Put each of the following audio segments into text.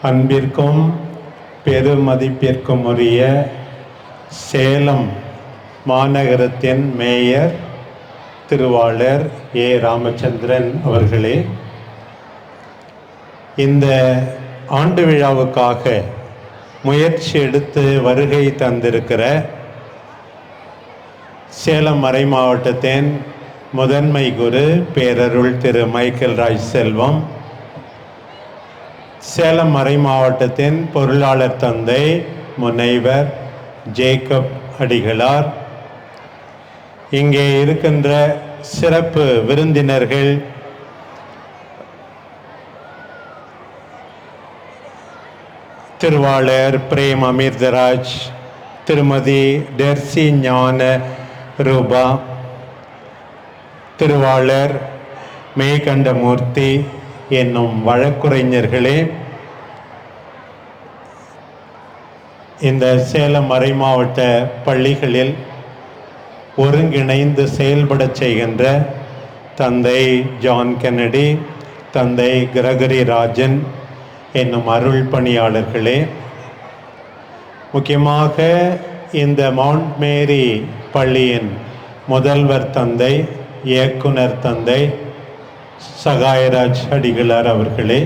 அன்பிற்கும் பெருமதிப்பிற்கும் உரிய சேலம் மாநகரத்தின் மேயர் திருவாளர் ஏ. ராமச்சந்திரன் அவர்களே இந்த ஆண்டு விழாவுக்காக முயற்சி எடுத்து வருகை தந்திருக்கிற சேலம் மறை மாவட்டத்தின் முதன்மை குரு பேரருள் திரு மைக்கேல் ராஜ் செல்வம் சேலம் மறை மாவட்டத்தின் பொருளாளர் தந்தை முனைவர் ஜேக்கப் அடிகளார். இங்கே இருக்கின்ற சிறப்பு விருந்தினர்கள் திருவாளர் பிரேம் அமிர்தராஜ் திருமதி டெர்சி ஞான ரூபா திருவாளர் மேகண்டமூர்த்தி என்னும் வழக்குரைஞர்களே இந்த சேலம் மறை மாவட்ட பள்ளிகளில் ஒருங்கிணைந்து செயல்படச் செய்கின்ற தந்தை ஜான் கென்னடி தந்தை கிரகரி ராஜன் என்னும் அருள் பணியாளர்களே முக்கியமாக இந்த மவுண்ட் மேரி பள்ளியின் முதல்வர் தந்தை இயக்குனர் தந்தை சகாயராஜ் அடிகளார் அவர்களே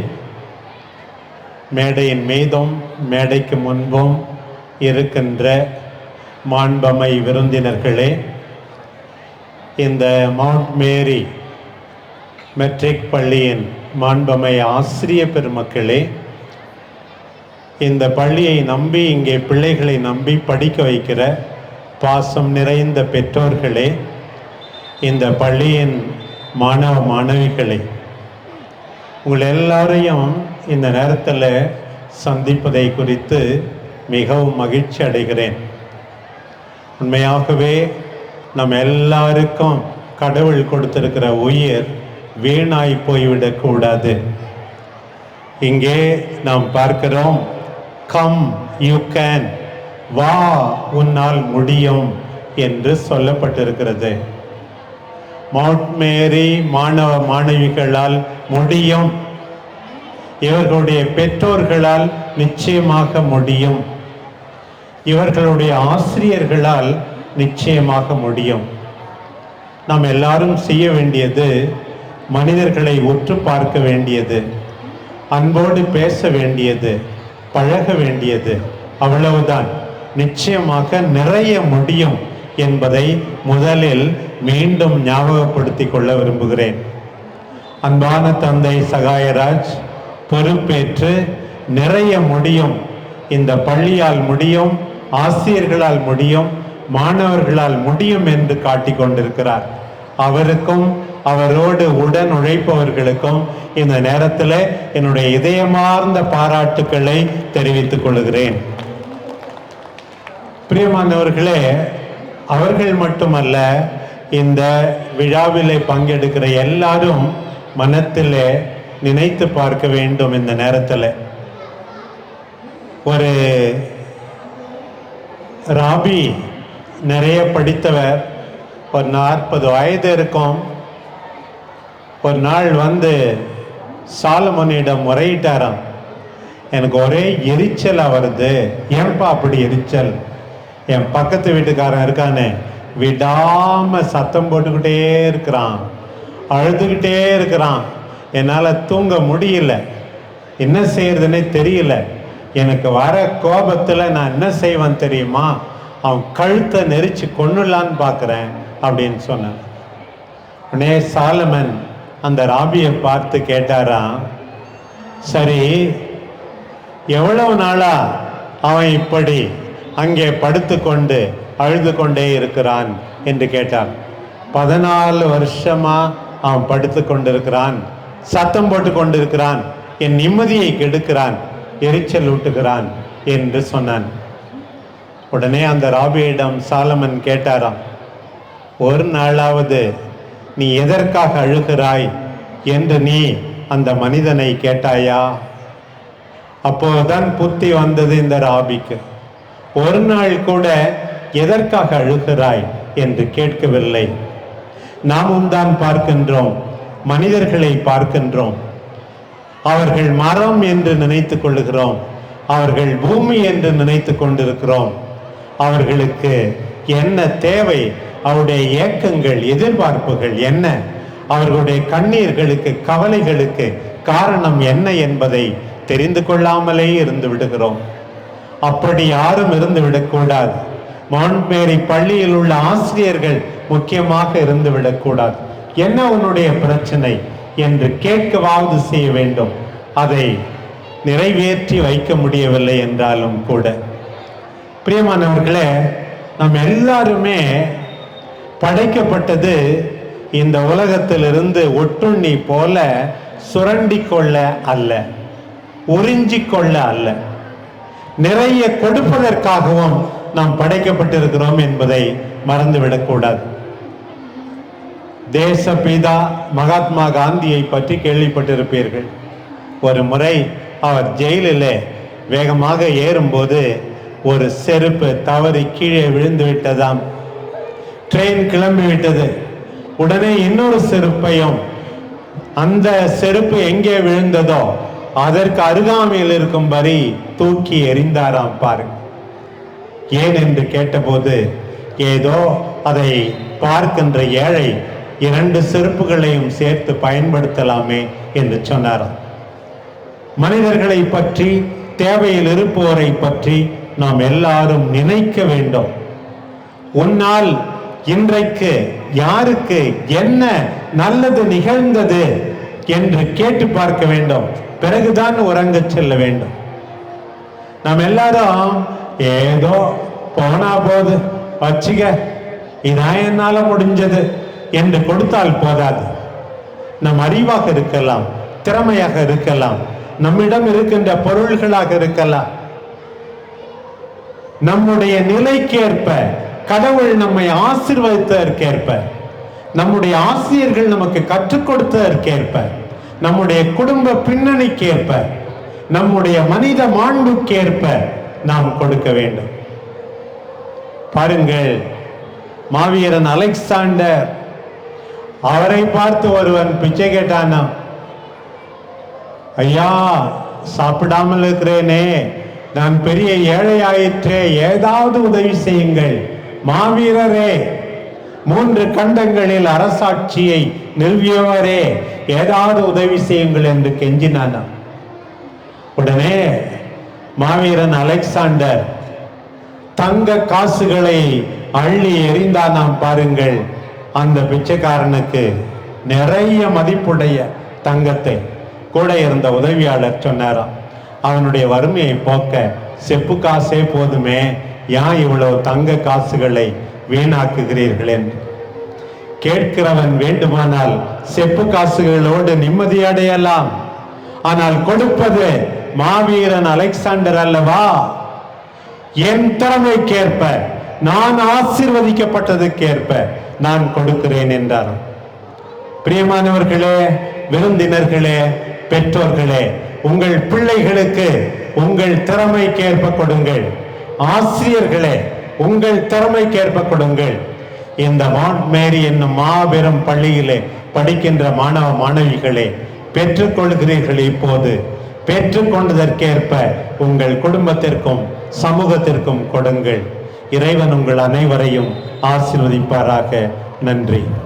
மேடையின் மீதும் மேடைக்கு முன்பும் இருக்கின்ற மாண்பமை விருந்தினர்களே இந்த மவுண்ட் மேரி மெட்ரிக் பள்ளியின் மாண்பமை ஆசிரிய பெருமக்களே இந்த பள்ளியை நம்பி இங்கே பிள்ளைகளை நம்பி படிக்க வைக்கிற பாசம் நிறைந்த பெற்றோர்களே இந்த பள்ளியின் மாணவ மாணவிகளே உங்கள் எல்லாரையும் இந்த நேரத்தில் சந்திப்பதை குறித்து மிகவும் மகிழ்ச்சி அடைகிறேன். உண்மையாகவே நம் எல்லாருக்கும் கடவுள் கொடுத்திருக்கிற உயிர் வீணாய் போய்விடக்கூடாது இங்கே நாம் பார்க்கிறோம் கம் யூ கேன் வா உன்னால் முடியும் என்று சொல்லப்பட்டிருக்கிறது. மவுண்ட் மேரி மாணவ மாணவிகளால் முடியும். இவர்களுடைய பெற்றோர்களால் நிச்சயமாக முடியும். இவர்களுடைய ஆசிரியர்களால் நிச்சயமாக முடியும். நாம் எல்லாரும் செய்ய வேண்டியது மனிதர்களை உற்று பார்க்க வேண்டியது அன்போடு பேச வேண்டியது பழக வேண்டியது அவ்வளவுதான். நிச்சயமாக நிறைய முடியும் என்பதை முதலில் மீண்டும் ஞாபகப்படுத்திக் கொள்ள விரும்புகிறேன். அன்பான தந்தை சகாயராஜ் பொறுப்பேற்று நிறைய முடியும். இந்த பள்ளியால் முடியும். ஆசிரியர்களால் முடியும் மாணவர்களால் முடியும் என்று காட்டிக் கொண்டிருக்கிறார். அவருக்கும் அவரோடு உடன் உழைப்பவர்களுக்கும் இந்த நேரத்தில் என்னுடைய இதயமார்ந்த பாராட்டுக்களை தெரிவித்துக் கொள்கிறேன். பிரியமானவர்களே அவர்கள் மட்டுமல்ல இந்த விழாவிலே பங்கெடுக்கிற எல்லாரும் மனத்திலே நினைத்து பார்க்க வேண்டும் இந்த நேரத்தில். ஒரு ராபி நிறைய படித்தவர். ஒரு நாற்பது வயது இருக்கும். ஒரு நாள் வந்து சாலமோனிடம் முறையிட்டாராம். எனக்கு ஒரே எரிச்சலாக வருது. ஏன்பா அப்படி எரிச்சல்? என் பக்கத்து வீட்டுக்காரன் இருக்கானே. விடாம சத்தம் போட்டுக்கிட்டே இருக்கிறான். அழுதுகிட்டே இருக்கிறான். என்னால் தூங்க முடியல. என்ன செய்யறதுன்னே தெரியல. எனக்கு வர கோபத்தில் நான் என்ன செய்வேன் தெரியுமா? அவன் கழுத்தை நெரிச்சு கொண்டுலான்னு பார்க்குறேன் அப்படின்னு சொன்னான். உடனே சாலமன் அந்த ராபியை பார்த்து கேட்டாராம் சரி எவ்வளவு நாளா அவன் இப்படி அங்கே படுத்துக்கொண்டு அழுது கொண்டே இருக்கிறான்? என்று கேட்டான். பதினாலு வருஷமா அவன் படுத்து கொண்டிருக்கிறான் சத்தம் போட்டு கொண்டிருக்கிறான் என் நிம்மதியை கெடுக்கிறான். எரிச்சல் ஊட்டுகிறான் என்று சொன்னான். உடனே அந்த ராபியிடம் சாலமன் கேட்டாராம் ஒரு நாளாவது நீ எதற்காக அழுகிறாய் என்று நீ அந்த மனிதனை கேட்டாயா? அப்போதுதான் புத்தி வந்தது இந்த ராபிக்கு. ஒரு நாள் கூட எதற்காக அழுகிறாய்? என்று கேட்கவில்லை. நாமும் தான் பார்க்கின்றோம் மனிதர்களை பார்க்கின்றோம். அவர்கள் மரம் என்று நினைத்துக் கொள்ளுகிறோம். அவர்கள் பூமி என்று நினைத்துக் கொண்டிருக்கிறோம். அவர்களுக்கு என்ன தேவை? அவருடைய ஏக்கங்கள் எதிர்பார்ப்புகள் என்ன? அவர்களுடைய கண்ணீர்களுக்கு கவலைகளுக்கு காரணம் என்ன என்பதை தெரிந்து கொள்ளாமலே இருந்து விடுகிறோம். அப்படி யாரும் இருந்து விடக்கூடாது. மாண்பேரி பள்ளியில் உள்ள ஆசிரியர்கள் முக்கியமாக இருந்து விடக்கூடாது. என்ன உன்னுடைய பிரச்சனை? என்று கேட்கவாவது செய்ய வேண்டும். அதை நிறைவேற்றி வைக்க முடியவில்லை என்றாலும் கூட. பிரியமானவர்களே நாம் எல்லாருமே படைக்கப்பட்டது இந்த உலகத்திலிருந்து ஒட்டுண்ணி போல சுரண்டி கொள்ள அல்ல உறிஞ்சி கொள்ள அல்ல. நிறைய கொடுப்பதற்காகவும் நாம் படைக்கப்பட்டிருக்கிறோம் என்பதை மறந்துவிடக்கூடாது தேசபிதா மகாத்மா காந்தியை பற்றி கேள்விப்பட்டிருப்பீர்கள். ஒரு முறை அவர் ஜெயிலில் வேகமாக ஏறும்போது ஒரு செருப்பு தவறி கீழே விழுந்து விட்டதாம். ட்ரெயின் கிளம்பி விட்டது. உடனே இன்னொரு செருப்பையும் அந்த செருப்பு எங்கே விழுந்ததோ அதற்கு அருகாமையில் இருக்கும்படி தூக்கி எறிந்தாராம் பாருங்க. ஏன் என்று கேட்டபோது ஏதோ அதை பார்க்கின்ற ஏழை இரண்டு செருப்புகளையும் சேர்த்து பயன்படுத்தலாமே என்று சொன்னாராம் மனிதர்களை பற்றி தேவையில் இருப்போரை பற்றி நாம் எல்லாரும் நினைக்க வேண்டும். உன்னால் இன்றைக்கு யாருக்கு என்ன நல்லது நிகழ்ந்தது என்று கேட்டு பார்க்க வேண்டும். பிறகுதான் உறங்க செல்ல வேண்டும். நாம் எல்லாரும் ஏதோ போனா போது வச்சுக்க இதான் என்னால முடிஞ்சது. என்று கொடுத்தால் போதாது. நம் அறிவாக இருக்கலாம் திறமையாக இருக்கலாம் நம்மிடம் இருக்கின்ற பொருள்களாக இருக்கலாம். நம்முடைய நிலைக்கேற்ப கடவுள் நம்மை ஆசீர்வதித்ததற்கேற்ப நம்முடைய ஆசிரியர்கள் நமக்கு கற்றுக் கொடுத்ததற்கேற்ப நம்முடைய குடும்ப பின்னணிக்கேற்ப நம்முடைய மனித மாண்புக்கேற்ப நாம் கொடுக்க வேண்டும். பாருங்கள் மாவீரன் அலெக்சாண்டர் அவரை பார்த்து ஒருவன் பிச்சை கேட்டானா ஐயா சாப்பிடாமல் இருக்கிறேனே. நான் பெரிய ஏழை ஆயிற்றே ஏதாவது உதவி செய்யுங்கள். மாவீரரே மூன்று கண்டங்களில் அரசாட்சியை நிறுவியவரே. ஏதாவது உதவி செய்யுங்கள் என்று கெஞ்சினானா உடனே மாவீரன் அலெக்சாண்டர் தங்க காசுகளை அள்ளி எறிந்தானாம் பாருங்கள். அந்த பிச்சைக்காரனுக்கு நிறைய மதிப்புடைய தங்கத்தை கூட இருந்த உதவியாளர் சொன்னாராம். அவனுடைய வறுமையை போக்க செப்பு காசே போதுமே ஏன் இவ்வளவு தங்க காசுகளை வீணாக்குகிறீர்கள் என்று. கேட்கிறவன் வேண்டுமானால் செப்பு காசுகளோடு நிம்மதி அடையலாம். ஆனால் கொடுப்பது மாவீரன் அலெக்சாண்டர் அல்லவா? என் திறமைக்கேற்ப நான் ஆசிர்வதிக்கப்பட்டதுக்கேற்ப நான் கொடுக்கிறேன் என்றார். பிரியமானவர்களே விருந்தினர்களே பெற்றோர்களே உங்கள் பிள்ளைகளுக்கு உங்கள் திறமைக்கேற்ப கொடுங்கள். ஆசிரியர்களே உங்கள் திறமைக்கேற்ப கொடுங்கள். இந்த மாண்ட் மேரி என்னும் மாபெரும் பள்ளியிலே படிக்கின்ற மாணவ மாணவிகளே பெற்றுக்கொள்கிறீர்கள் இப்போது. பெற்றுக்கொண்டதற்கேற்ப உங்கள் குடும்பத்திற்கும் சமூகத்திற்கும் கொடுங்கள். இறைவன் உங்கள் அனைவரையும் ஆசிர்வதிப்பாராக. நன்றி.